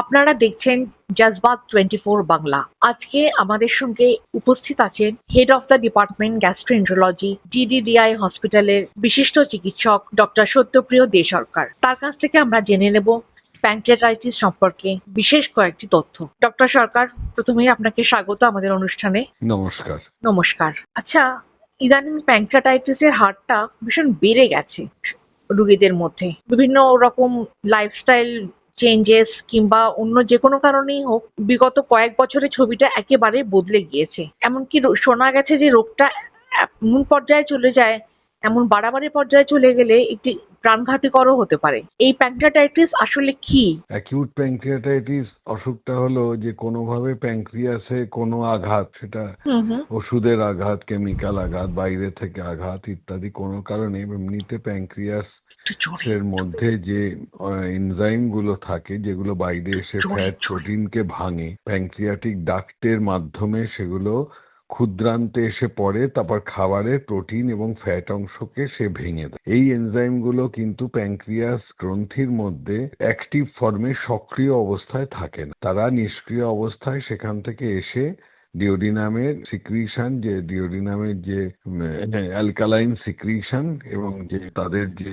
আপনারা দেখছেন জাজবাত twenty four Bangla. আজকে আমাদের সঙ্গে উপস্থিত আছেন head of the department gastroenterology DDDI হসপিটালের বিশিষ্ট চিকিৎসক ডক্টর সত্যপ্রিয় দে সরকার। তার কাছ থেকে আমরা জেনে নেব প্যাঙ্ক্রিয়াটাইটিস সম্পর্কে বিশেষ কয়েকটি তথ্য। ডক্টর সরকার প্রথমেই আপনাকে স্বাগত আমাদের অনুষ্ঠানে। নমস্কার। নমস্কার। আচ্ছা ইদানিং প্যাঙ্ক্রিয়াটাইটিসের হারটা ভীষণ বেড়ে গেছে রুগীদের মধ্যে। বিভিন্ন রকম লাইফস্টাইল চেঞ্জেস কিংবা অন্য যে কোনো কারণেই হোক বিগত কয়েক বছরে ছবিটা একেবারে বদলে গিয়েছে। এমনকি শোনা গেছে যে রোগটা এমন পর্যায়ে চলে যায় এমন বাড়াবাড়ি পর্যায়ে চলে গেলে একটি প্রাণঘাতীকরও হতে পারে। এই প্যাঙ্ক্রিয়াটাইটিস আসলে কি? অ্যাকিউট প্যাঙ্ক্রিয়াটাইটিস অসুখটা হলো যে কোনোভাবে প্যাঙ্ক্রিয়াসে কোনো আঘাত সেটা ওষুধের আঘাত কেমিক্যাল আঘাত বাইরে থেকে আঘাত ইত্যাদি কোনো কারণে এমনিতে জোরে। এর মধ্যে যে এনজাইমগুলো থাকে যেগুলো বাইরে এসে ফ্যাট। প্রোটিনকে ভাঙে প্যাঙ্ক্রিয়াটিক ডাক্টের মাধ্যমে সেগুলো ক্ষুদ্রান্তে এসে পড়ে তারপর খাবারের প্রোটিন এবং ফ্যাট অংশকে সে ভেঙে দেয় এই এনজাইমগুলো কিন্তু প্যাঙ্ক্রিয়াস গ্রন্থির মধ্যে অ্যাক্টিভ ফর্মে সক্রিয় অবস্থায় থাকে না তারা নিষ্ক্রিয় অবস্থায় সেখান থেকে এসে ডিওডিনামের সিক্রিশন যে ডিওডিনামের যে অ্যালকালাইন সিক্রিশন এবং যে তাদের যে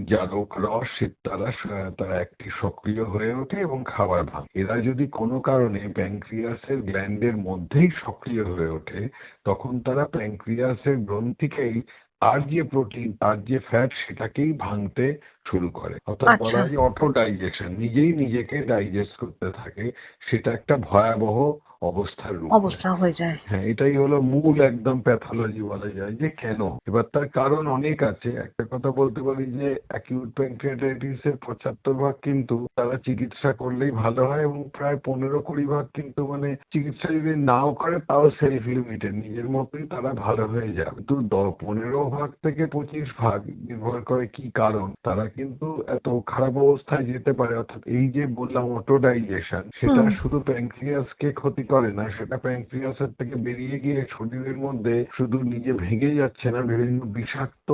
জারক রস তারা তারা একটি সক্রিয় হয়ে ওঠে এবং খাবার ভাঙে। এরা যদি কোনো কারণে প্যাঙ্ক্রিয়াসের গ্ল্যান্ডের মধ্যেই সক্রিয় হয়ে ওঠে তখন তারা প্যাঙ্ক্রিয়াসের গ্রন্থিকেই তার যে প্রোটিন তার যে ফ্যাট সেটাকেই ভাঙতে শুরু করে। অর্থাৎ আচ্ছা। বলা হয় যে অটো ডাইজেশন নিজেই নিজেকে ডাইজেস্ট করতে থাকে। সেটা একটা ভয়াবহ অবস্থার রূপ অবস্থা হয়ে যায়। হ্যাঁ এটাই হলো মূল একদম প্যাথোলজি বলা যায় যে কেন? এবার তার কারণ অনেক আছে। একটা কথা বলতে পারি যে অ্যাকিউট প্যাঙ্ক্রিয়াটাইটিস এর পঁচাত্তর ভাগ কিন্তু তারা চিকিৎসা করলেই ভালো হয় এবং প্রায় পনেরো কুড়ি ভাগ কিন্তু মানে চিকিৎসা যদি নাও করে তাও সেলফ লিমিটেড নিজের মতোই তারা ভালো হয়ে যাবে। কিন্তু পনেরো ভাগ থেকে পঁচিশ ভাগ নির্ভর করে কি কারণ। তারা কিন্তু এত খারাপ অবস্থায় যেতে পারে। অর্থাৎ এই যে বললাম অটোডাইজেশন সেটা। শুধু প্যাঙ্ক্রিয়াসকে ক্ষতি করে না, সেটা প্যাঙ্ক্রিয়াসের থেকে বেরিয়ে গিয়ে শরীরের মধ্যে শুধু নিজে ভেঙে যাচ্ছে না, বিভিন্ন বিষাক্ত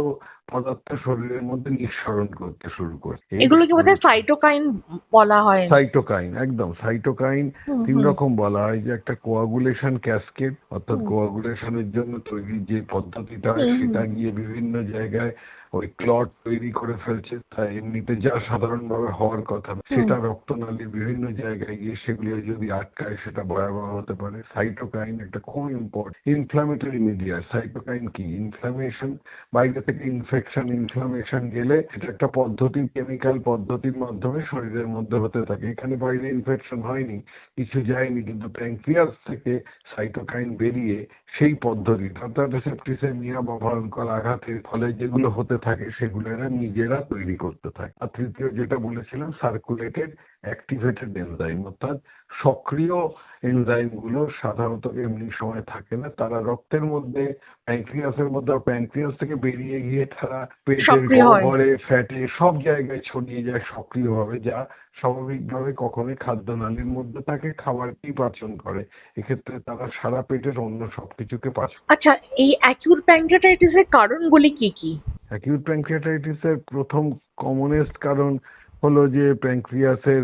পদার্থ শরীরের মধ্যে নিঃসরণ করতে শুরু করে এগুলোকে বোধহয় সাইটোকাইন বলা হয়? সাইটোকাইন একদম। সাইটোকাইন তিন রকম বলা হয়। যে একটা কোয়াগুলেশন ক্যাসকেড অর্থাৎ কোয়াগুলেশনের জন্য তৈরি যে পদ্ধতিটা হয়। সেটা গিয়ে বিভিন্ন জায়গায় ওই ক্লট তৈরি করে ফেলছে। তা এমনিতে যা সাধারণভাবে হওয়ার কথা সেটা রক্তনালীর বিভিন্ন জায়গায় গিয়ে সেগুলো যদি আটকায় সেটা ভয়াবহ হতে পারে। সাইটোকাইন একটা খুব ইম্পর্টেন্ট ইনফ্লামেটরি মিডিয়া সাইটোকাইন কি? ইনফ্লামেশন বাইরে থেকে ইনফেকশন ইনফ্লামেশন গেলে এটা একটা পদ্ধতি কেমিক্যাল পদ্ধতির মাধ্যমে শরীরের মধ্যে হতে থাকে। এখানে বাইরে ইনফেকশন হয়নি, কিছু যায়নি, কিন্তু প্যাঙ্ক্রিয়াস থেকে সাইটোকাইন বেরিয়ে সেই পদ্ধতি। অর্থাৎ সেপ্টিসেমিয়া বা ভয়ঙ্কর আঘাতের ফলে যেগুলো হতে থাকে সেগুলো এরা নিজেরা তৈরি করতে থাকে। আর তৃতীয় যেটা বলেছিলাম সার্কুলেটেড অ্যাক্টিভেটেড এনজাইম অর্থাৎ সক্রিয় এনজাইমগুলো সাধারণত এমনি সময় থাকে না। তারা রক্তের মধ্যে প্যাঙ্ক্রিয়াসের মধ্যে প্যাঙ্ক্রিয়াস থেকে বেরিয়ে গিয়ে তারা পেটের। গহ্বরে ফ্যাটে সব জায়গায় ছড়িয়ে যায় সক্রিয়ভাবে যা স্বাভাবিকভাবে কখনোই খাদ্যনালীর মধ্যে থাকে খাবারকেই পাচন করে। এক্ষেত্রে তারা সারা পেটের অন্য সবকিছুকে পাচন আচ্ছা এই অ্যাকিউট প্যাঙ্ক্রিয়াটাইটিসের কারণগুলি কি কি? অ্যাকিউট প্যাঙ্ক্রিয়াটাইটিসের প্রথম কমনেস্ট কারণ হলো যে প্যাঙ্ক্রিয়াসের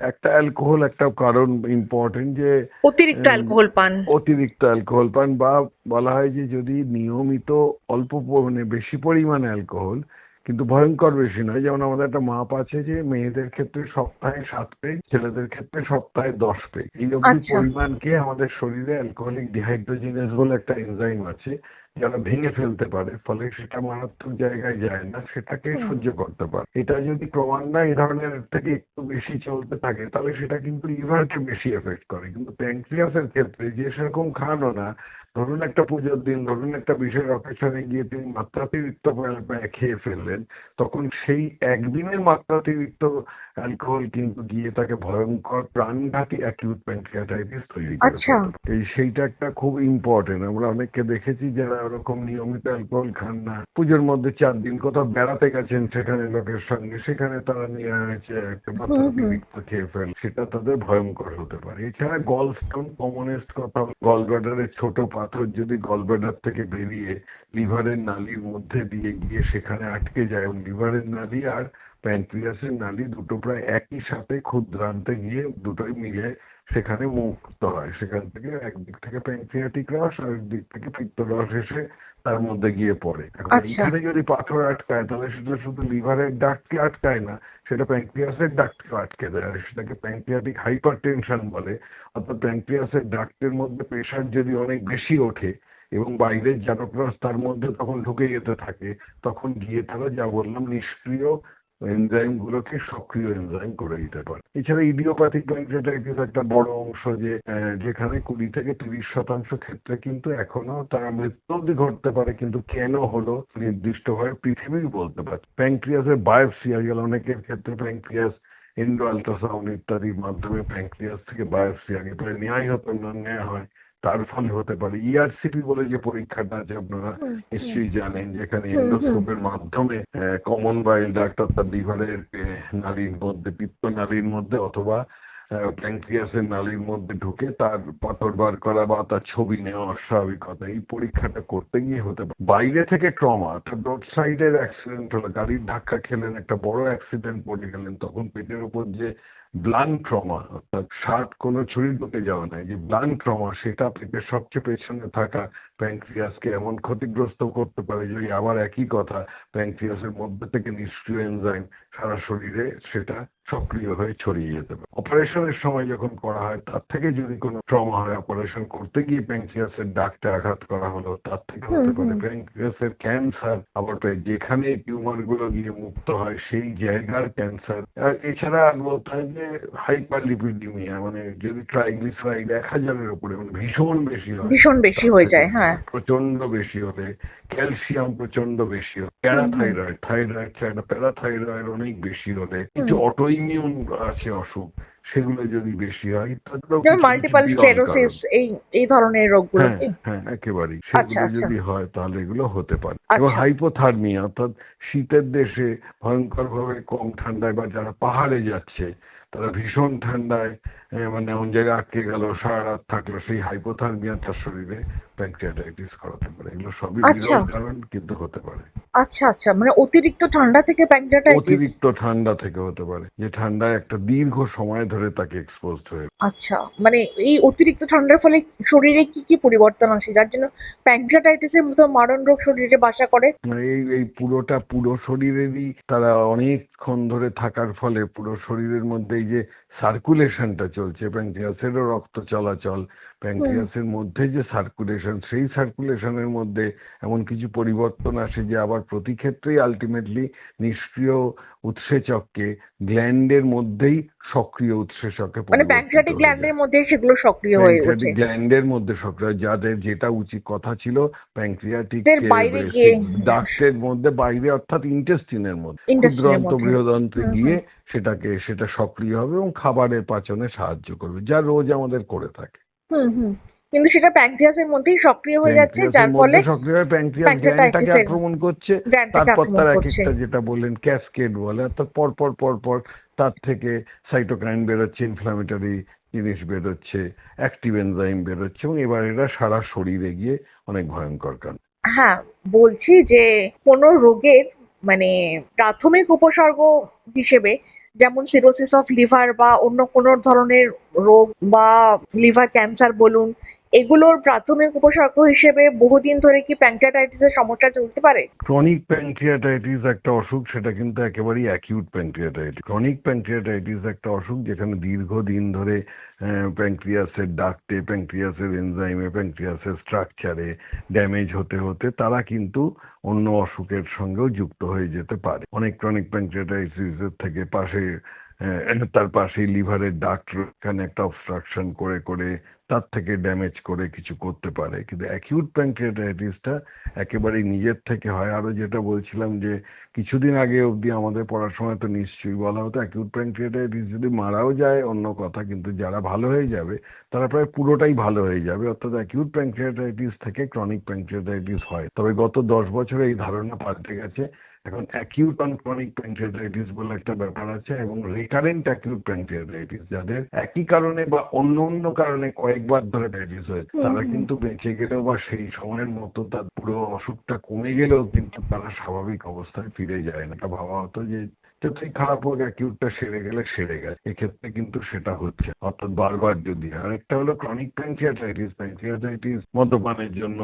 একটা অ্যালকোহল একটা কারণ ইম্পর্টেন্ট যে অতিরিক্ত অ্যালকোহল পান। অতিরিক্ত অ্যালকোহল পান বা বলা হয় যে যদি নিয়মিত অল্প প- মানে বেশি পরিমাণে অ্যালকোহল কিন্তু ভয়ঙ্কর বেশি নয়। যেমন আমাদের একটা মাপ আছে যে মেয়েদের ক্ষেত্রে সপ্তাহে সাত পেগ ছেলেদের ক্ষেত্রে সপ্তাহে দশ পেগ এই অবধি আচ্ছা। পরিমাণকে আমাদের শরীরে অ্যালকোহলিক ডিহাইড্রোজেনেস বলে একটা এনজাইম আছে। যারা ভেঙে ফেলতে পারে ফলে সেটা মারাত্মক জায়গায় যায় না সেটাকে সহ্য করতে পারে। এটা যদি ক্রমান্বয়ে এই ধরনের থেকে একটু বেশি চলতে থাকে তাহলে সেটা কিন্তু লিভারকে বেশি এফেক্ট করে। কিন্তু প্যাঙ্ক্রিয়াসের ক্ষেত্রে যে সেরকম খানো না ধরুন একটা পুজোর দিন ধরুন একটা বিশেষ অকেশনে গিয়ে তিনি মাত্রাতিরিক্ত খেয়ে ফেললেন তখন সেই একদিনের মাত্রাতিরিক্ত অ্যালকোহল কিন্তু গিয়ে তাকে ভয়ঙ্কর প্রাণঘাতী অ্যাকিউট প্যাঙ্ক্রিয়াটাইটিস তৈরি করে আচ্ছা। এই সেইটা একটা খুব ইম্পর্টেন্ট আমরা অনেককে দেখেছি যারা ওরকম নিয়মিত অ্যালকোহল খান না। পুজোর মধ্যে চার দিন কোথাও বেড়াতে গেছেন সেখানে লোকের সঙ্গে। সেখানে তারা নিয়ে হচ্ছে একটা খেয়ে ফেল। সেটা তাদের ভয়ঙ্কর হতে পারে। এছাড়া গল স্টোন কমনেস্ট কথা গল ব্লাডারের ছোট পাথর যদি গল ব্লাডার থেকে বেরিয়ে লিভারের নালির মধ্যে দিয়ে গিয়ে সেখানে আটকে যায় এবং লিভারের নালি আর প্যানক্রিয়াসের নালী দুটো প্রায় একই সাথে ক্ষুদ্রান্তে গিয়ে দুটোই মিলে সেখানে মুক্ত হয়। সেখান থেকে একদিক থেকে প্যানক্রিয়াটিক রস আর একদিক থেকে পিত্ত রস এসে তার মধ্যে গিয়ে পড়ে। আচ্ছা। এখানে যদি পাথর আটকায় তাহলে সেটা শুধু লিভারের ডাককে আটকায় না সেটা প্যানক্রিয়াসের ডাককে আটকে দেয়। আর সেটাকে প্যানক্রিয়াটিক হাইপার টেনশন বলে। অর্থাৎ প্যানক্রিয়াসের ডাক্টের মধ্যে প্রেশার যদি অনেক বেশি ওঠে এবং বাইরের জারকরস তার মধ্যে তখন ঢুকে যেতে থাকে তখন গিয়ে তারা যা বললাম নিষ্ক্রিয় এনজাইম গুলোকে সক্রিয় এনজাইম করে দিতে পারে। এছাড়া ইডিওপ্যাথিক প্যানক্রিয়াটাইটিস একটা বড় অংশ যে যেখানে কুড়ি থেকে তিরিশ শতাংশ ক্ষেত্রে কিন্তু এখনও তারা মৃত্যু ঘটতে পারে, কিন্তু কেন হলো নির্দিষ্টভাবে পৃথিবী বলতে পারছে প্যানক্রিয়াসের বায়োপসি গেল, অনেকের ক্ষেত্রে প্যানক্রিয়াস ইন্ডো আল্ট্রাসাউন্ড ইত্যাদির মাধ্যমে প্যানক্রিয়াস থেকে বায়োপসি আগে প্রায় নেওয়াই হতো না নেওয়া হয় তার ফলে হতে পারে। ইআরসিপি বলে যে পরীক্ষাটা আছে আপনারা নিশ্চয়ই জানেন যেখানে। এন্ডোস্কোপের মাধ্যমে কমন বাইল ডাক্ট অর্থাৎ লিভারের নালীর মধ্যে পিত্ত নালীর মধ্যে অথবা প্যানক্রিয়াসের নালীর মধ্যে ঢুকে তার পাথর বার করা বা তার ছবি নেওয়া অস্বাভাবিকতা এই পরীক্ষাটা করতে গিয়ে হতে পারে। বাইরে থেকে ট্রমা অর্থাৎ রোড সাইডের অ্যাক্সিডেন্ট হলো গাড়ির ধাক্কা খেলেন একটা বড় অ্যাক্সিডেন্ট পড়ে গেলেন তখন পেটের উপর যে ব্লান ট্রমা অর্থাৎ শার্ট কোনো ছুরি ঢুকে যাওয়া নাই যে ব্লান ট্রমা সেটা পেটের সবচেয়ে পেছনে থাকা প্যানক্রিয়াসকে এমন ক্ষতিগ্রস্ত করতে পারে যে ওই আবার একই কথা প্যানক্রিয়াসের মধ্যে থেকে নিষ্ক্রিয় এনজাইম সারা শরীরে সেটা সক্রিয় হয়ে ছড়িয়ে যেতে পারে অপারেশনের সময় যখন করা হয় তার থেকে যদি কোনো ট্রমা হয় অপারেশন করতে গিয়ে প্যানক্রিয়াসের ডাকটা আঘাত করা হলো তার থেকে হতে পারে। প্যানক্রিয়াসের ক্যান্সার আবার যেখানে টিউমারগুলো গিয়ে মুক্ত হয় সেই জায়গার ক্যান্সার এছাড়া আর বলতে হয় যে হাইপারলিপিডিমিয়া মানে যদি ট্রাইগ্লিসারাইড এক হাজারের উপরে মানে ভীষণ বেশি হয় ভীষণ বেশি হয়ে যায় হ্যাঁ প্রচণ্ড বেশি হলে ক্যালসিয়াম প্রচণ্ড বেশি হলে প্যারাথাইরয়েড থাইরয়েড ছাড়া প্যারাথাইরয়েড অনেক বেশি হলে কিছু অটো ইমিউন আছে অসুখ সেগুলো যদি বেশি হয় মাল্টিপল স্ক্লেরোসিস। এই এই ধরনের রোগগুলো হ্যাঁ হ্যাঁ একেবারেই আচ্ছা, সেগুলো আচ্ছা। যদি হয় তাহলে এগুলো হতে পারে এবং আচ্ছা। হাইপোথার্মিয়া অর্থাৎ শীতের দেশে ভয়ঙ্কর ভাবে কম ঠান্ডায় বা যারা পাহাড়ে যাচ্ছে তারা ভীষণ ঠান্ডায় মানে এমন জায়গায় আটকে গেল সারা রাত থাকল সেই হাইপোথার্মিয়া তার শরীরে প্যানক্রিয়াটাইটিস করাতে পারে এগুলো সবই আচ্ছা। বিরল কারণ কিন্তু হতে পারে আচ্ছা আচ্ছা মানে অতিরিক্ত ঠান্ডা থেকে প্যানক্রিয়াটাইটিস অতিরিক্ত ঠান্ডা থেকে হতে পারে। যে ঠান্ডায় একটা দীর্ঘ সময় ধরে তাকে এক্সপোজড হয়ে আচ্ছা মানে এই অতিরিক্ত ঠান্ডার ফলে শরীরে কি কি পরিবর্তন আসে? যার জন্য প্যানক্রিয়াটাইটিসের মতো মারণ রোগ শরীরে বাসা করে? মানে এই এই পুরোটা পুরো শরীরেরই তারা অনেকক্ষণ ধরে থাকার ফলে পুরো শরীরের মধ্যে এই যে সার্কুলেশনটা চলছে প্যানক্রিয়াসেরও রক্ত চলাচল প্যানক্রিয়াসের মধ্যে যে সার্কুলেশন সেই সার্কুলেশনের মধ্যে এমন কিছু পরিবর্তন আসে যে আবার প্রতি ক্ষেত্রেই আলটিমেটলি নিষ্ক্রিয় উৎসেচককে গ্ল্যান্ডের মধ্যেই সক্রিয় উৎসেচকে মানে প্যানক্রিয়াটিক গ্ল্যান্ডের মধ্যে সেগুলো সক্রিয় হয়ে ওঠে। গ্ল্যান্ডের মধ্যে সক্রিয় যাদের যেটা উচিত কথা ছিল প্যানক্রিয়াটিক এর বাইরে গিয়ে- ডাক্টের মধ্যে বাইরে অর্থাৎ ইন্টেস্টিনের মধ্যে। ক্ষুদ্রান্ত হুম। গিয়ে সেটাকে সেটা সক্রিয় হবে এবং খাবারের পাচনে সাহায্য করবে যা রোজ আমাদের করে থাকে। হুম হুম। কিন্তু সেটা প্যানক্রিয়াসের মধ্যেই সক্রিয় হয়ে যাচ্ছে যার ফলে সক্রিয় হয়ে প্যানক্রিয়াস গ্ল্যান্ডটাকে আক্রমণ করছে তারপর তার এক একটা যেটা বললেন ক্যাসকেড বলে অর্থাৎ পর পর পর পর তার থেকে সাইটোকাইন বেরোচ্ছে ইনফ্লামেটরি জিনিস বেরোচ্ছে অ্যাক্টিভ এনজাইম বেরোচ্ছে এবং এবার এরা সারা শরীরে গিয়ে অনেক ভয়ঙ্কর কারণ হ্যাঁ বলছি যে কোনো রোগের মানে প্রাথমিক উপসর্গ হিসেবে যেমন সিরোসিস অফ লিভার বা অন্য কোনো ধরনের রোগ বা লিভার ক্যান্সার বলুন এগুলোর প্রাথমিক উপসর্গ হিসেবে বহুদিন ধরে কি প্যানক্রিয়াটাইটিসের সমস্যা চলতে পারে? ক্রনিক প্যানক্রিয়াটাইটিস একটা অসুখ, সেটা কিন্তু একেবারেই অ্যাকিউট প্যানক্রিয়াটাইটিস ক্রনিক প্যানক্রিয়াটাইটিস একটা অসুখ যেখানে দীর্ঘদিন ধরে প্যানক্রিয়াসের ডাকতে প্যানক্রিয়াসের এনজাইমে প্যানক্রিয়াসের স্ট্রাকচারে ড্যামেজ হতে হতে তারা কিন্তু অন্য অসুখের সঙ্গেও যুক্ত হয়ে যেতে পারে। অনেক ক্রনিক প্যানক্রিয়াটাইটিসের থেকে পাশে তার পাশেই লিভারের ডাক্ট এখানে একটা অবস্ট্রাকশন করে করে, তার থেকে ড্যামেজ করে কিছু করতে পারে। কিন্তু অ্যাকিউট প্যানক্রিয়াটাইটিসটা একেবারেই নিজের থেকে হয়। আরও যেটা বলছিলাম যে, কিছুদিন আগে অবধি আমাদের পড়ার সময় তো নিশ্চয়ই বলা হতো অ্যাকিউট প্যানক্রিয়াটাইটিস যদি মারাও যায়, অন্য কথা। কিন্তু যারা ভালো হয়ে যাবে, তারা প্রায় পুরোটাই ভালো হয়ে যাবে। অর্থাৎ অ্যাকিউট প্যানক্রিয়াটাইটিস থেকে ক্রনিক প্যানক্রিয়াটাইটিস হয়। তবে গত দশ বছরে এই ধারণা পাল্টে গেছে। এখন অ্যাকিউট অন ক্রনিক প্যানক্রিয়াটাইটিস বলে একটা ব্যাপার আছে এবং রিকারেন্ট অ্যাকিউট প্যানক্রিয়াটাইটিস যাদের একই কারণে বা অন্য অন্য কারণে কয়েকবার ধরে ডায়াবেটিস হয়েছে তারা কিন্তু বেঁচে গেলেও বা সেই সময়ের মতো তার পুরো অসুখটা কমে গেলেও কিন্তু তারা স্বাভাবিক অবস্থায় ফিরে যায় না। এটা ভাবা হতো যে যতই খারাপ হোক অ্যাকিউটটা সেরে গেলে সেরে গেছে। এক্ষেত্রে কিন্তু সেটা হচ্ছে। অর্থাৎ বারবার যদি, আর একটা হলো ক্রনিক প্যানক্রিয়াটাইটিস প্যানক্রিয়াটাইটিস মদ্যপানের জন্য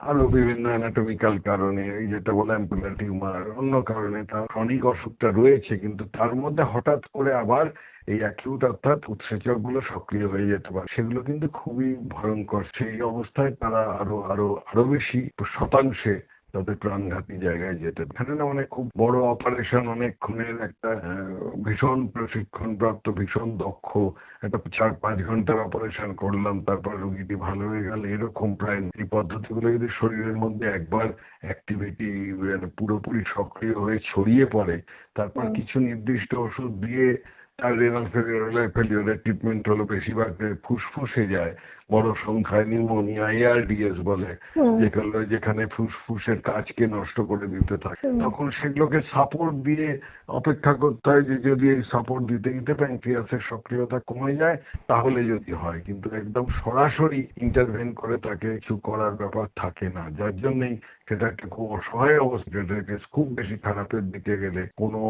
আরও বিভিন্ন অ্যানাটমিক্যাল কারণে, এই যেটা বলে অ্যাম্পুলার টিউমার অন্য কারণে তার ক্রনিক অসুখটা রয়েছে, কিন্তু তার মধ্যে হঠাৎ করে আবার এই অ্যাকিউট অর্থাৎ উৎসেচকগুলো সক্রিয় হয়ে যেতে পারে। সেগুলো কিন্তু খুবই ভয়ঙ্কর। সেই অবস্থায় তারা আরও আরও আরও বেশি শতাংশে তাদের প্রাণঘাতী জায়গায় যেতে। না মানে খুব বড় অপারেশন অনেকক্ষণের একটা ভীষণ প্রশিক্ষণ প্রাপ্ত ভীষণ দক্ষ একটা চার পাঁচ ঘণ্টার অপারেশন করলাম তারপর রোগীটি ভালো হয়ে গেল। এরকম প্রায় এই পদ্ধতিগুলো যদি শরীরের মধ্যে একবার অ্যাক্টিভিটি পুরোপুরি সক্রিয় হয়ে ছড়িয়ে পড়ে তারপর কিছু নির্দিষ্ট ওষুধ দিয়ে তার রেনাল ফেলিওর ফেলিওরের ট্রিটমেন্ট হলো বেশিরভাগ ফুসফুসে যায়। বড় সংখ্যায় নিউমোনিয়া এআরডিএস বলে। যেগুলো যেখানে ফুসফুসের কাজকে নষ্ট করে দিতে থাকে। তখন সেগুলোকে সাপোর্ট দিয়ে অপেক্ষা করতে হয় যে যদি এই সাপোর্ট দিতে দিতে প্যানক্রিয়াসের সক্রিয়তা কমে যায় তাহলে যদি হয়। কিন্তু একদম সরাসরি ইন্টারভেন করে তাকে কিছু করার ব্যাপার থাকে না। যার জন্যই সেটাকে খুব অসহায় অবস্থা খুব বেশি খারাপের দিকে গেলে কোনো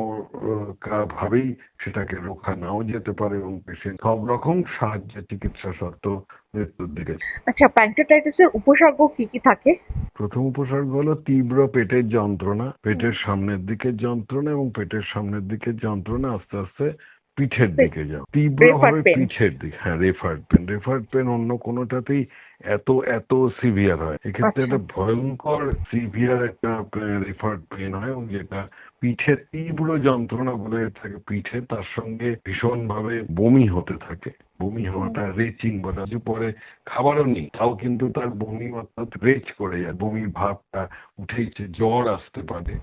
ভাবেই সেটাকে রক্ষা নাও যেতে পারে এবং পেশেন্ট সব রকম সাহায্য চিকিৎসা সত্ত্বেও মৃত্যুর দিকে আচ্ছা প্যাঙ্কটাইটিসের উপসর্গ কি কি থাকে? প্রথম উপসর্গ হলো তীব্র পেটের যন্ত্রণা পেটের সামনের দিকের যন্ত্রণা এবং পেটের সামনের দিকের যন্ত্রণা আস্তে আস্তে পিঠের দিকে যাও। তীব্রভাবে পিঠের দিকে। হ্যাঁ রেফার্ড পেন রেফার্ড পেন অন্য কোনোটাতেই এত এত সিভিয়ার হয়। এক্ষেত্রে আচ্ছা। একটা ভয়ঙ্কর সিভিয়ার একটা রেফার্ড পেন হয় এবং যেটা পিঠের তীব্র যন্ত্রণা বলে থাকে পিঠে তার সঙ্গে ভীষণ ভাবে বমি হতে থাকে। বমি হওয়াটা রেচিং বলে। যে পরে খাবারও নেই তাও কিন্তু তার বমি অর্থাৎ রেচ করে যায়। বমির ভাবটা উঠেছে জ্বর আসতে পারে।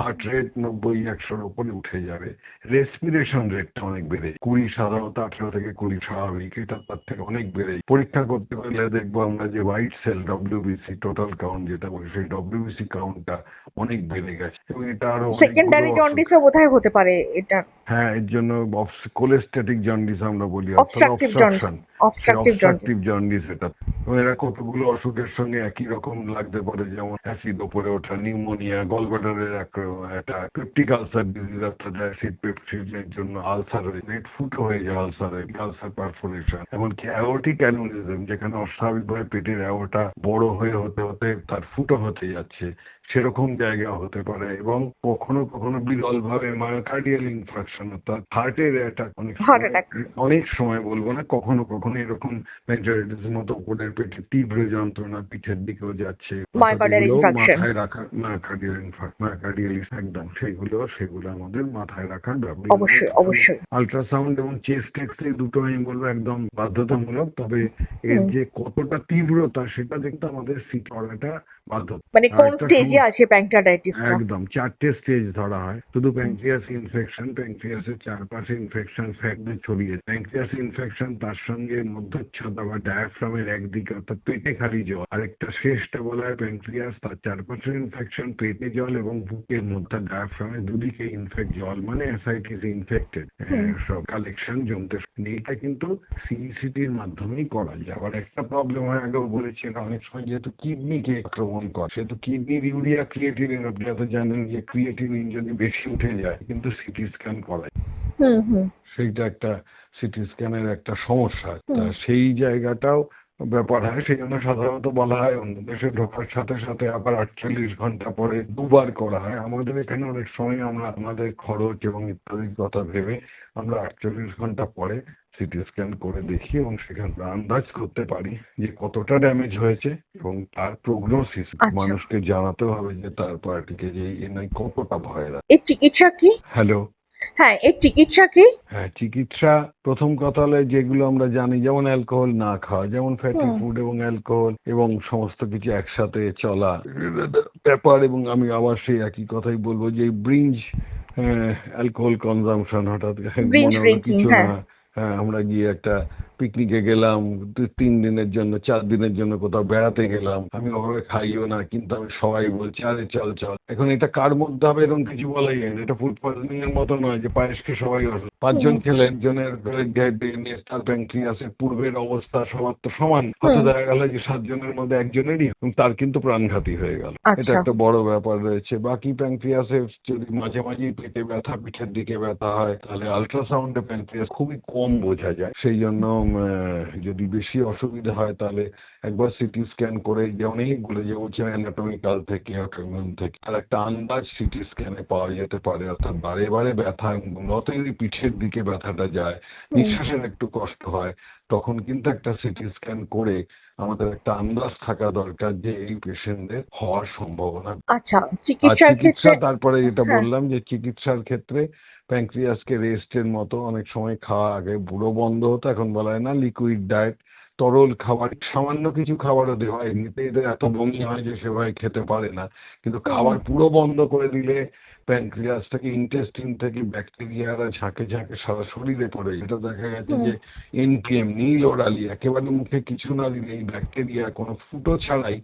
হার্ট রেট নব্বই একশোর উপরে উঠে যাবে। রেসপিরেশন রেটটা অনেক বেড়ে কুড়ি সাধারণত আঠারো থেকে কুড়ি স্বাভাবিক এটা তার থেকে অনেক বেড়ে। পরীক্ষা করতে পারলে দেখব আমরা যে white cell WBC total count যেটা বলি সেই ডব্লিউবিসি কাউন্টটা অনেক বেড়ে গেছে। এবং এটা আরও সেকেন্ডারি জন্ডিসও বোধহয় হতে পারে এটা। হ্যাঁ এর জন্য কোলেস্ট্যাটিক জন্ডিস আমরা বলি obstructive jaundice obstruction obstructive jaundice এটা। এরা কতগুলো অসুখের সঙ্গে একই রকম লাগতে পারে যেমন অ্যাসিড ওপরে ওঠা নিউমোনিয়া গলব্লাডারের একটা পেপটিক আলসার ডিজিজ অর্থাৎ অ্যাসিড পেপসিডের জন্য আলসার হয়ে পেট ফুটো হয়ে যায় আলসার হয়ে আলসার পারফোরেশন এমনকি অ্যাওটিক অ্যানুরিজম যেখানে অস্বাভাবিকভাবে পেটের অ্যাওটা বড় হয়ে হতে হতে তার ফুটো হতে যাচ্ছে। সেরকম জায়গা হতে পারে এবং কখনো কখনো বিরল ভাবে মায়োকার্ডিয়াল ইনফাকশন অর্থাৎ হার্টের অ্যাটাক অনেক সময়- অনেক সময় বলব না কখনো কখনো এরকম মেন্টালিটিস মতো উপরের পেটে তীব্র যন্ত্রণা পিঠের দিকেও যাচ্ছে. মাথায় রাখা মায়োকার্ডিয়াল মায়োকার্ডিয়াল একদম সেগুলো সেগুলো আমাদের মাথায় রাখার ব্যাপার অবশ্যই অবশ্যই। আল্ট্রাসাউন্ড এবং চেস্ট এক্স রে দুটো আমি বলব একদম বাধ্যতামূলক তবে এর যে কতটা তীব্রতা সেটা দেখতে আমাদের সিট করাটা মানে কোন আরেকটা স্টেজে সমস্যা- আছে প্যাঙ্কটাইটিসটা একদম চারটে স্টেজ ধরা হয়। শুধু প্যাঙ্ক্রিয়াস ইনফেকশন প্যাঙ্ক্রিয়াসের চারপাশে ইনফেকশন ফ্যাক্টে ছড়িয়ে প্যাঙ্ক্রিয়াস ইনফেকশন তার সঙ্গে মধ্যচ্ছদা বা ডায়াফ্রামের একদিকে অর্থাৎ পেটে খালি জল। আরেকটা শেষটা বলা হয় প্যাঙ্ক্রিয়াস তার চারপাশে ইনফেকশন পেটে জল এবং বুকের মধ্যে ডায়াফ্রামের দুদিকে ইনফেক্ট জল মানে অ্যাসাইটিস ইনফেক্টেড হুম। সব কালেকশন জমতে শুরু। এটা কিন্তু সিইসিটির মাধ্যমেই করা যায়। আবার একটা প্রবলেম হয় আগেও বলেছি এটা অনেক সময় যেহেতু কিডনিকে আক্রমণ করে সেহেতু কিডনির ইউরিয়া ক্রিয়েটিনিন আপনি হয়তো জানেন যে ক্রিয়েটিনিন যদি বেশি উঠে যায় কিন্তু সিটি স্ক্যান করায়। হুম হুম। সেইটা একটা সিটি স্ক্যানের একটা সমস্যা। তা সেই জায়গাটাও ব্যাপার হয় সেই জন্য সাধারণত বলা হয় অন্য দেশে ঢোকার সাথে সাথে আবার আটচল্লিশ ঘণ্টা পরে দুবার করা হয়। আমাদের এখানে অনেক সময় আমরা আমাদের খরচ এবং ইত্যাদির কথা ভেবে আমরা আটচল্লিশ ঘণ্টা পরে সিটি স্ক্যান করে দেখি এবং সেখানে আন্দাজ করতে পারি যে কতটা ড্যামেজ হয়েছে এবং তার প্রোগনোসিস আচ্ছা। মানুষকে জানাতে হবে যে তার পার্টিকে যে এ নয় কতটা ভয় লাগে এর চিকিৎসা কি হ্যালো হ্যাঁ এর চিকিৎসা কি হ্যাঁ চিকিৎসা প্রথম কথা হলো যেগুলো আমরা জানি যেমন অ্যালকোহল না খাওয়া যেমন ফ্যাটি। ফুড এবং অ্যালকোহল এবং সমস্ত কিছু একসাথে চলা ব্যাপার এবং আমি আবার সেই একই কথাই বলব যে ব্রিঞ্জ অ্যালকোহল কনজামশন হঠাৎ মনে হলো কিছু হ্যাঁ। না হ্যাঁ আমরা গিয়ে একটা পিকনিকে গেলাম দু- তিন দিনের জন্য চার দিনের জন্য কোথাও বেড়াতে গেলাম। আমি ওভাবে খাইও না কিন্তু আমি সবাই বলছি আরে চল চল। এখন এটা কার মধ্যে হবে এরকম কিছু বলাই যায় না। এটা ফুড এর মতো নয় যে পায়েস খেয়ে সবাই পাঁচজন খেলে একজনের তার প্যাঙ্ক্রিয়াসের পূর্বের অবস্থা সবার তো সমান। হয়তো দেখা গেল যে সাতজনের মধ্যে একজনেরই তার কিন্তু প্রাণঘাতী হয়ে গেল। আচ্ছা। এটা একটা বড় ব্যাপার রয়েছে। বাকি প্যাঙ্ক্রিয়াসের যদি মাঝে মাঝেই পেটে ব্যথা পিঠের দিকে ব্যথা হয় তাহলে আল্ট্রাসাউন্ডে প্যাঙ্ক্রিয়াস খুবই কম বোঝা যায়। সেই জন্য যদি বেশি অসুবিধা হয় তাহলে একবার সিটি স্ক্যান করে যে অনেকগুলো যে বলছে অ্যানাটমিক্যাল থেকে থেকে। আর একটা আন্দাজ সিটি স্ক্যানে পাওয়া যেতে পারে অর্থাৎ বারে বারে ব্যথা মূলত পিঠের দিকে ব্যথাটা যায়। নিঃশ্বাসের একটু কষ্ট হয়। তখন কিন্তু একটা সিটি স্ক্যান করে আমাদের একটা আন্দাজ থাকা দরকার যে এই পেশেন্টদের হওয়ার সম্ভাবনা। আচ্ছা চিকিৎসার ক্ষেত্রে তারপরে যেটা হ্যাঁ। বললাম যে চিকিৎসার ক্ষেত্রে প্যাঙ্ক্রিয়াসকে রেস্টের মতো অনেক সময় খাওয়া আগে পুরো বন্ধ হতো এখন বলা হয় না লিকুইড ডায়েট তরল খাবার সামান্য কিছু খাবারও দেওয়া হয়। এমনিতে এদের এত বমি হয় যে সেভাবে খেতে পারে না। কিন্তু খাবার পুরো বন্ধ করে দিলে প্যাঙ্ক্রিয়াসটাকে ইন্টেস্টিন থেকে ব্যাকটেরিয়ারা ঝাঁকে ঝাঁকে সারা শরীরে পড়ে। যেটা দেখা গেছে যে এনপিএম নীল ওরালি একেবারে মুখে কিছু না দিলে এই ব্যাকটেরিয়া কোনো ফুটো ছাড়াই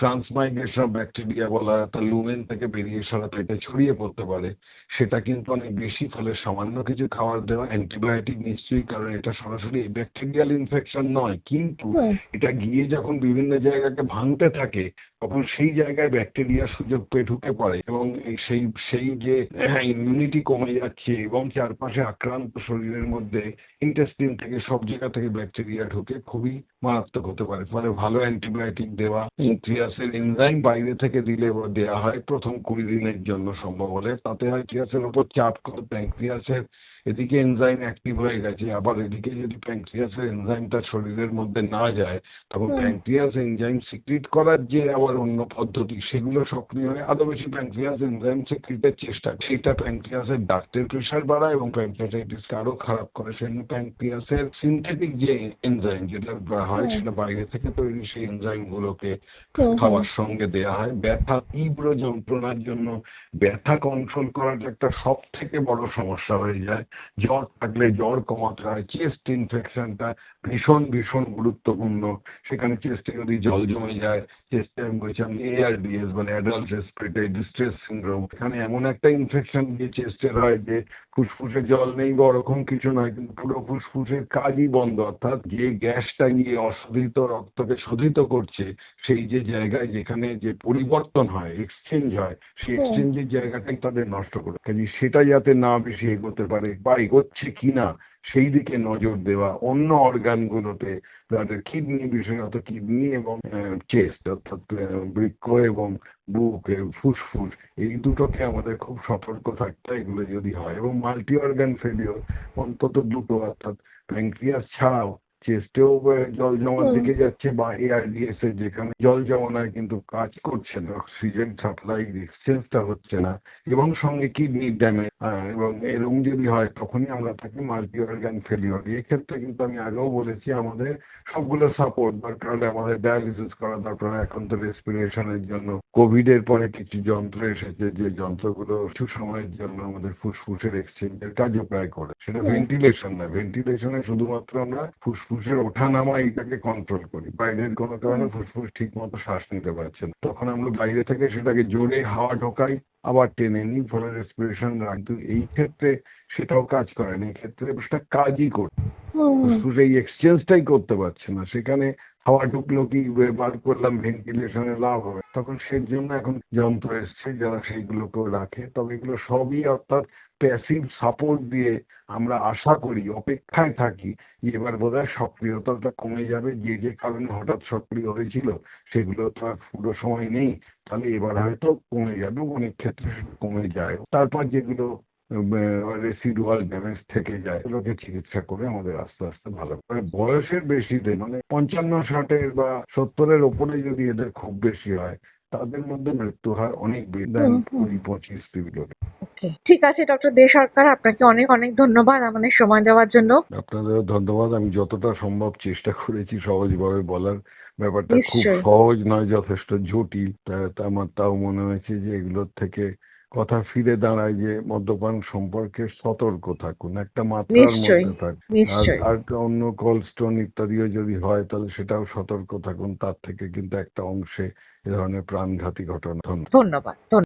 ট্রান্সমাইগ্রেশন ব্যাকটেরিয়া বলা তার লুমেন থেকে বেরিয়ে সারা পেটে ছড়িয়ে পড়তে পারে। সেটা কিন্তু অনেক বেশি ফলে সামান্য কিছু খাবার দেওয়া অ্যান্টিবায়োটিক নিশ্চয়ই কারণ এটা সরাসরি ব্যাকটেরিয়াল ইনফেকশন নয়। কিন্তু এটা গিয়ে যখন বিভিন্ন জায়গাকে ভাঙতে থাকে তখন সেই জায়গায় ব্যাকটেরিয়ার সুযোগ পেয়ে ঢুকে পড়ে এবং সেই সেই যে ইমিউনিটি কমে যাচ্ছে এবং চারপাশে আক্রান্ত শরীরের মধ্যে ইন্টেস্টিন থেকে সব জায়গা থেকে ব্যাকটেরিয়া ঢুকে খুবই মারাত্মক হতে পারে। ফলে ভালো অ্যান্টিবায়োটিক দেওয়া ইনক্রিয়াসের এনজাইম বাইরে থেকে দিলে দেওয়া হয় প্রথম কুড়ি দিনের জন্য সম্ভব হলে। তাতে হয় ক্রিয়াসের উপর চাপ করে প্যাঙ্ক্রিয়াসের এদিকে এনজাইম অ্যাক্টিভ হয়ে গেছে আবার এদিকে যদি প্যাঙ্ক্রিয়াসের এনজাইমটা শরীরের মধ্যে না যায় তখন হুম। প্যাঙ্ক্রিয়াস এনজাইম সিক্রিট করার যে আবার অন্য পদ্ধতি সেগুলো সক্রিয় হয়ে আরও বেশি প্যাঙ্ক্রিয়াস এনজাইম সিক্রিটের চেষ্টা। সেটা প্যাঙ্ক্রিয়াসের ডাক্তের প্রেশার বাড়ায় এবং প্যাঙ্ক্রিয়াসাইটিসকে আরও খারাপ করে সেজন্য প্যাঙ্ক্রিয়াসের সিনথেটিক যে এনজাইম যেটা হয় সেটা বাইরে থেকে তৈরি সেই এনজাইম গুলোকে হুম, হুম। সঙ্গে দেয়া হয় ব্যথা তীব্র যন্ত্রণার জন্য ব্যথা কন্ট্রোল করাটা একটা সব থেকে বড় সমস্যা হয়ে যায় জ্বর থাকলে জ্বর কমাতে হয় চেস্ট ইনফেকশনটা ভীষণ ভীষণ গুরুত্বপূর্ণ। সেখানে চেস্টে যদি জল জমে যায় চেস্টে আমি বলছি আমি এআরডিএস মানে অ্যাডাল্ট রেসপিরেটরি ডিস্ট্রেস সিন্ড্রোম এখানে এমন একটা ইনফেকশন দিয়ে চেস্টের হয় যে ফুসফুসে জল নেই বা ওরকম কিছু নয় কিন্তু পুরো ফুসফুসের কাজই বন্ধ। অর্থাৎ যে গ্যাসটা গিয়ে অশোধিত রক্তকে শোধিত করছে সেই যে জায়গায় যেখানে যে পরিবর্তন হয় এক্সচেঞ্জ হয় সেই। এক্সচেঞ্জের জায়গাটাই তাদের নষ্ট করে। কাজে সেটা যাতে না বেশি এগোতে পারে বা এগোচ্ছে কিনা, সেই দিকে নজর দেওয়া, অন্য অর্গানগুলোতে তাদের কিডনি বিশেষত কিডনি এবং চেস্ট অর্থাৎ বৃক্ষ এবং বুক ফুসফুস, এই দুটোকে আমাদের খুব সতর্ক থাকতে এগুলো যদি হয় এবং মাল্টি অর্গান ফেলিওর অন্তত দুটো, অর্থাৎ প্যাঙ্ক্রিয়াস ছাড়াও চেস্টেও জল হুম। দিকে যাচ্ছে বা এআরডিএস এর যেখানে জল জমানায় কিন্তু কাজ করছে না অক্সিজেন সাপ্লাই এক্সচেঞ্জটা হচ্ছে না এবং সঙ্গে কিডনি ড্যামেজ এবং এরকম যদি হয় তখনই আমরা থাকি মাল্টি অর্গান ফেলিওর এক্ষেত্রে কিন্তু আমি আগেও বলেছি আমাদের সবগুলো সাপোর্ট দরকার হলে আমাদের ডায়ালিসিস করা দরকার। এখন তো রেসপিরেশনের জন্য কোভিড এর পরে কিছু যন্ত্র এসেছে যে যন্ত্রগুলো কিছু সময়ের জন্য আমাদের ফুসফুসের এক্সচেঞ্জের কাজও প্রায় করে সেটা। ভেন্টিলেশন না ভেন্টিলেশনে শুধুমাত্র আমরা ফুসফুসের ওঠা নামা এইটাকে কন্ট্রোল করি। বাইরের কোনো কারণে ফুসফুস ঠিক মতো শ্বাস নিতে পারছে না। তখন আমরা বাইরে থেকে সেটাকে জোরে হাওয়া ঢোকাই আবার টেনে নিই ফলে রেসপিরেশন কিন্তু এই ক্ষেত্রে সেটাও কাজ করে না। এই ক্ষেত্রে সেটা কাজই হুম। ফুসফুস এই এক্সচেঞ্জটাই করতে পারছে না। সেখানে হাওয়া ঢুকলো কি বার করলাম ভেন্টিলেশনে লাভ হবে। তখন সেই জন্য এখন যন্ত্র এসছে যারা সেইগুলোকেও রাখে। তবে এগুলো সবই অর্থাৎ প্যাসিভ সাপোর্ট দিয়ে আমরা আশা করি, অপেক্ষায় থাকি, এবার বোধহয় সক্রিয়তাটা কমে যাবে। যে যে কারণে হঠাৎ সক্রিয় হয়েছিল, সেগুলো তো আর পুরো সময় নেই। তাহলে এবার হয়তো কমে যাবে, অনেক ক্ষেত্রে কমে যায়। তারপর যেগুলো রেসিডুয়াল ড্যামেজ থেকে যায় এগুলোকে চিকিৎসা করে আমাদের আস্তে আস্তে ভালো করে বয়সের বেশিতে মানে পঞ্চান্ন, ষাটের বা সত্তরের ওপরে যদি এদের খুব বেশি হয় তাদের মধ্যে মৃত্যু হার অনেক বেশি। কুড়ি পঁচিশ ঠিক আছে ডক্টর দে সরকার আপনাকে অনেক অনেক ধন্যবাদ আমাদের সময় দেওয়ার জন্য। আপনাদেরও ধন্যবাদ। আমি যতটা সম্ভব চেষ্টা করেছি সহজভাবে বলার। ব্যাপারটা খুব সহজ নয় যথেষ্ট জটিল। আমার তাও মনে হয়েছে যে এগুলোর থেকে কথা ফিরে দাঁড়ায় যে মদ্যপান সম্পর্কে সতর্ক থাকুন একটা মাত্রার মধ্যে থাকুন। আর আর অন্য কোল্ড স্টোন ইত্যাদিও যদি হয় তাহলে সেটাও সতর্ক থাকুন। তার থেকে কিন্তু একটা অংশে এ ধরনের প্রাণঘাতী ঘটনা। ধন্যবাদ।